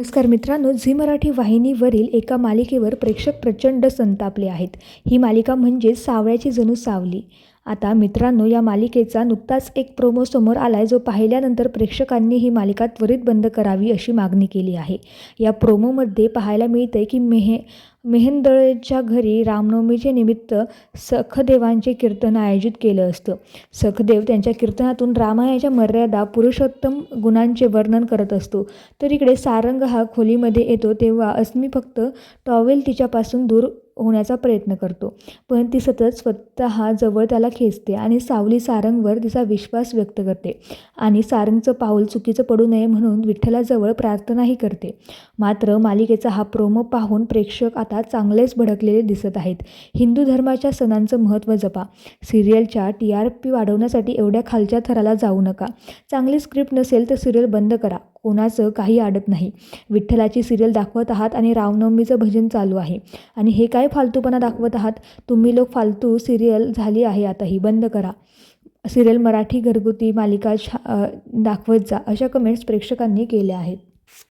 नमस्कार मित्रांनो झी मराठी वाहिनीवरील एका मालिकेवर प्रेक्षक प्रचंड संतापले आहेत. ही मालिका म्हणजे सावळ्याची जणू सावली. आता मित्रांनो या मालिकेचा नुकताच एक प्रोमो समोर आलाय जो पाहिल्यानंतर प्रेक्षकांनी ही मालिका त्वरित बंद करावी अशी मागणी केली आहे. या प्रोमोमध्ये पाहायला मिळतंय की मेहे मेहेंदळच्या घरी रामनवमीचे निमित्त सखदेवांचे कीर्तन आयोजित केलं असतं. सखदेव त्यांच्या कीर्तनातून रामायणाच्या मर्यादा पुरुषोत्तम गुणांचे वर्णन करत असतो. तर इकडे सारंग हा खोलीमध्ये येतो तेव्हा अस्मी फक्त टॉवेल तिच्यापासून दूर होण्याचा प्रयत्न करतो. पण ती सतत स्वतः जवळ त्याला खेचते आणि सावली सारंगवर तिचा विश्वास व्यक्त करते आणि सारंगचं पाऊल चुकीचं पडू नये म्हणून विठ्ठलाजवळ प्रार्थनाही करते. मात्र मालिकेचा हा प्रोमो पाहून प्रेक्षक आता चांगलेच भडकलेले दिसत आहेत. हिंदू धर्माच्या सणांचं महत्त्व जपा. सिरियलच्या टी आर पी वाढवण्यासाठी एवढ्या खालच्या थराला जाऊ नका. चांगली स्क्रिप्ट नसेल तर सिरियल बंद करा. कोणाचं काही अडत नाही. विठ्ठलाची सिरियल दाखवत आहात आणि रामनवमीचं भजन चालू आहे. आणि हे काय फालतूपणा दाखवत आहात? तुम्ही लोक फालतू सिरियल झाली आहे आता ही बंद करा. सिरियल मराठी घरगुती मालिका छा दाखवत जा अशा कमेंट्स प्रेक्षकांनी केल्या आहेत.